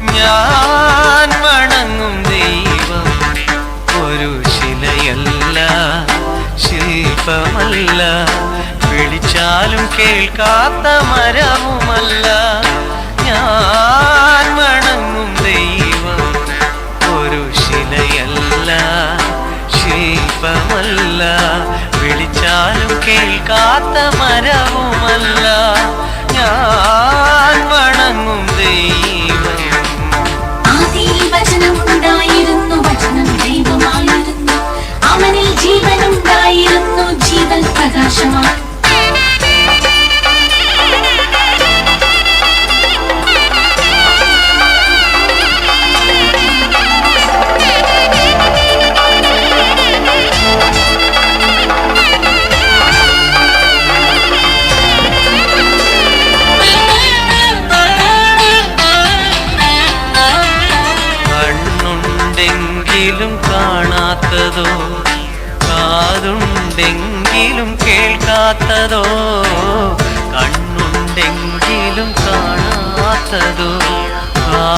ഞാൻ വണങ്ങും ദൈവം. ഒരു ശിലയല്ല ശില്പമല്ല. വിളിച്ചാലും കേൾക്കാത്ത മരവുമല്ല. ഞാൻ വണങ്ങും ദൈവം. ഒരു ശിലയല്ല ശില്പമല്ല. വിളിച്ചാലും കേൾക്കാത്ത മരം ജീവനുണ്ടായിരുന്നു ജീവൻ പ്രകാശമാണ്. കാണാത്തതോ? കാതുണ്ടെങ്കിലും കേൾക്കാത്തതോ? കണ്ണുണ്ടെങ്കിലും കാണാത്തതോ?